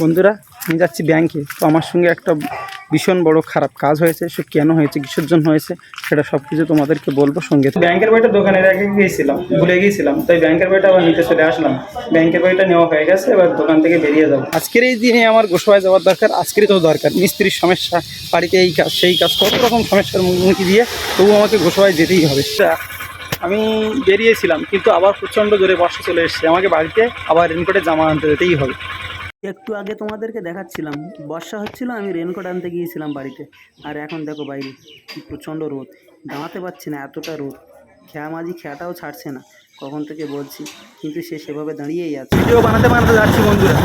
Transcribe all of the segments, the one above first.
বন্ধুরা আমি যাচ্ছি ব্যাংকে। তো আমার সঙ্গে একটা ভীষণ বড় খারাপ কাজ হয়েছে। সে কেন হয়েছে কিসের জন্য হয়েছে সেটা সব কিছু তোমাদেরকে বলব সঙ্গে ব্যাংকের বইটা দোকানের আগে গিয়েছিলাম ভুলে গিয়েছিলাম। তাই ব্যাংকের বইটা আবার নিতে চলে আসলাম। ব্যাংকের বইটা নেওয়া হয়ে গেছে এবার দোকান থেকে বেরিয়ে যাব। আজকের এই দিনে আমার গোসবায় যাওয়ার দরকার আজকেরই তো দরকার। মিস্ত্রির সমস্যা বাড়িতে এই কাজ সেই কাজ কত রকম সমস্যার মুখোমুখি দিয়ে তবু আমাকে গোসবায় যেতেই হবে। আমি বেরিয়েছিলাম কিন্তু আবার প্রচণ্ড জোরে বর্ষা চলে এসেছে। আমাকে বাড়িতে আবার রেনকোটে জামা আনতে যেতেই হবে। একটু আগে তোমাদেরকে দেখাচ্ছিলাম। বর্ষা হচ্ছিল, আমি রেনকোট আনতে গিয়েছিলাম বাড়িতে। আর এখন দেখো বাইরে প্রচণ্ড রোদ। দাঁড়াতে পারছি না, এতটা রোদ। খেয়া মাঝি খেয়াটাও ছাড়ছে না, কখন থেকে বলছি। কিন্তু সে সেভাবে দাঁড়িয়েই আছে। ভিডিও বানাতে বানাতে যাচ্ছি বন্ধুরা।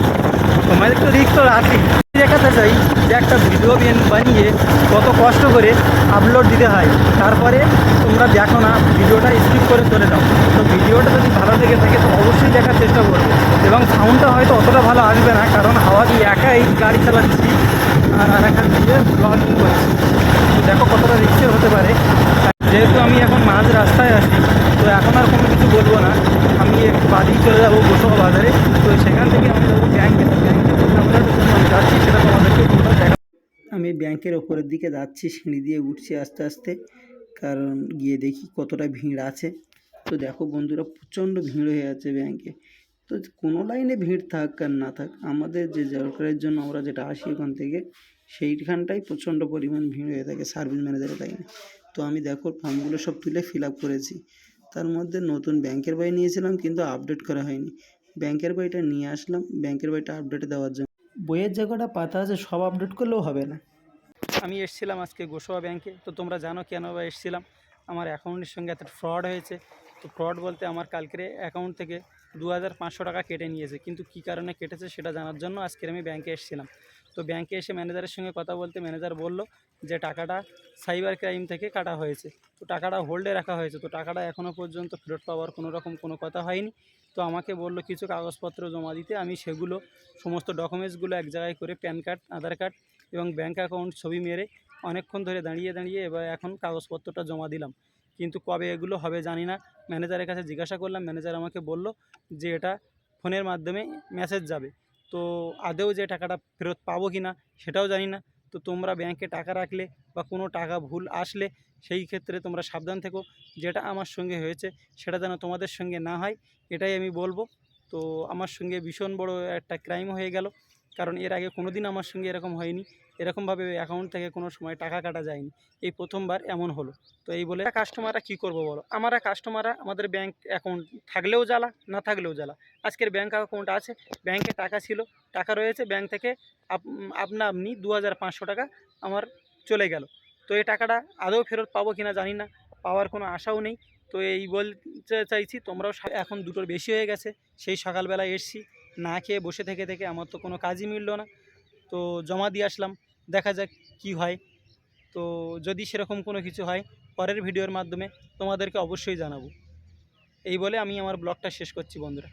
তোমাদের তো রিক্স তো আছে দেখাতে চাই যে একটা ভিডিও বানিয়ে কত কষ্ট করে আপলোড দিতে হয়। তারপরে তোমরা দেখো না, ভিডিওটা স্কিপ করে চলে যাও। তো ভিডিওটা যদি ভালো লেগে থাকে, তো অবশ্যই দেখার চেষ্টা করব। এবং সাউন্ডটা হয়তো অতটা ভালো আসবে না, কারণ দিয়ে একাই গাড়ি চালাচ্ছি, আর আর এখান দিয়ে ব্লগিং করছি। দেখো কতটা রিক্সের হতে পারে। যেহেতু আমি এখন মাঝ রাস্তায় আছি, তো এখন আর কোনো কিছু বলব না। আমি একটু বাদিই চলে যাব গোসবা বাজারে। তো সেখান থেকে আমি যাব ব্যাংকে ব্যাংকে আমরা যাচ্ছি, সেটা তোমাদেরকে আমি ব্যাংকের ওপরের দিকে যাচ্ছি, সিঁড়ি দিয়ে উঠছি আস্তে আস্তে। কারণ গিয়ে দেখি কতটা ভিড় আছে। তো দেখো বন্ধুরা, প্রচণ্ড ভিড় হয়ে আছে ব্যাংকে তো কোনো লাইনে ভিড় থাক আর না থাক, আমাদের যে দরকারের জন্য আমরা যেটা আসি ওখান থেকে, সেইখানটাই প্রচণ্ড পরিমাণ ভিড় হয়ে থাকে সার্ভিস ম্যানেজারের লাইনে তো আমি দেখো ফর্মগুলো সব তুলে ফিল আপ করেছি। তার মধ্যে নতুন ব্যাংকের বই নিয়েছিলাম কিন্তু আপডেট করা হয়নি। ব্যাংকের বইটা নিয়ে আসলাম ব্যাংকের বইটা আপডেট দেওয়ার জন্য। বইয়ের যে কটা পাতা আছে সব আপডেট করলেও হবে না। আমি এসেছিলাম আজকে গোসবা ব্যাংকে। তো তোমরা জানো কেন বা এসেছিলাম? আমার অ্যাকাউন্টের সঙ্গে এত ফ্রড হয়েছে। তো ফ্রড বলতে আমার কালকের অ্যাকাউন্ট থেকে দু হাজার পাঁচশো টাকা কেটে নিয়েছে। কিন্তু কী কারণে কেটেছে সেটা জানার জন্য আজকে আমি ব্যাংকে এসেছিলাম। তো ব্যাংকে এসে ম্যানেজারের সঙ্গে কথা বলতে ম্যানেজার বলল যে টাকাটা সাইবার ক্রাইম থেকে কাটা হয়েছে। তো টাকাটা হোল্ডে রাখা হয়েছে। তো টাকাটা এখনও পর্যন্ত ফেরত পাওয়ার কোনো রকম কোনো কথা হয়নি। তো আমাকে বলল, কিছু কাগজপত্র জমা দিতে। আমি সেগুলো, সমস্ত ডকুমেন্টসগুলো এক জায়গায় করে প্যান কার্ড আধার কার্ড এবং ব্যাঙ্ক অ্যাকাউন্ট ছবি মেরে অনেকক্ষণ ধরে দাঁড়িয়ে দাঁড়িয়ে এবার এখন কাগজপত্রটা জমা দিলাম। কিন্তু কবে এগুলো হবে জানি না। ম্যানেজারের কাছে জিজ্ঞাসা করলাম ম্যানেজার আমাকে বলল যে এটা ফোনের মাধ্যমে মেসেজ যাবে। তো আদেও যে টাকাটা ফেরত পাবো কি না সেটাও জানি না। তো তোমরা ব্যাংকে টাকা রাখলে বা কোনো টাকা ভুল আসলে সেই ক্ষেত্রে তোমরা সাবধান থেকো। যেটা আমার সঙ্গে হয়েছে সেটা যেন তোমাদের সঙ্গে না হয়, এটাই আমি বলব। তো আমার সঙ্গে ভীষণ বড় একটা ক্রাইম হয়ে গেল। কারণ এর আগে কোনো দিন আমার সঙ্গে এরকম হয়নি। এরকমভাবে অ্যাকাউন্ট থেকে কোনো সময় টাকা কাটা যায়নি। এই প্রথমবার এমন হলো। তো এই বলে কাস্টমাররা কী করব বলো? আমরা কাস্টমাররা আমাদের ব্যাংক অ্যাকাউন্ট থাকলেও জ্বালা, না থাকলেও জ্বালা। আজকের ব্যাংক অ্যাকাউন্ট আছে ব্যাংকে টাকা ছিল, টাকা রয়েছে ব্যাংক থেকে আপ- আপনা আপনি দু হাজার পাঁচশো টাকা আমার চলে গেল। তো এই টাকাটা আদৌ ফেরত পাবো কি না জানি না, পাওয়ার কোনো আশাও নেই। তো এই বলতে চাইছি, তোমরাও এখন দুটোর বেশি হয়ে গেছে। সেই সকালবেলায় এসছি না খেয়ে বসে থেকে থেকে আমার তো কোনো কাজই মিললো না। তো জমা দিয়ে আসলাম, দেখা যাক কি হয়। তো যদি সেরকম কোনো কিছু হয়, পরের ভিডিওর মাধ্যমে তোমাদেরকে অবশ্যই জানাব। এই বলে আমি আমার ব্লগটা শেষ করছি বন্ধুরা।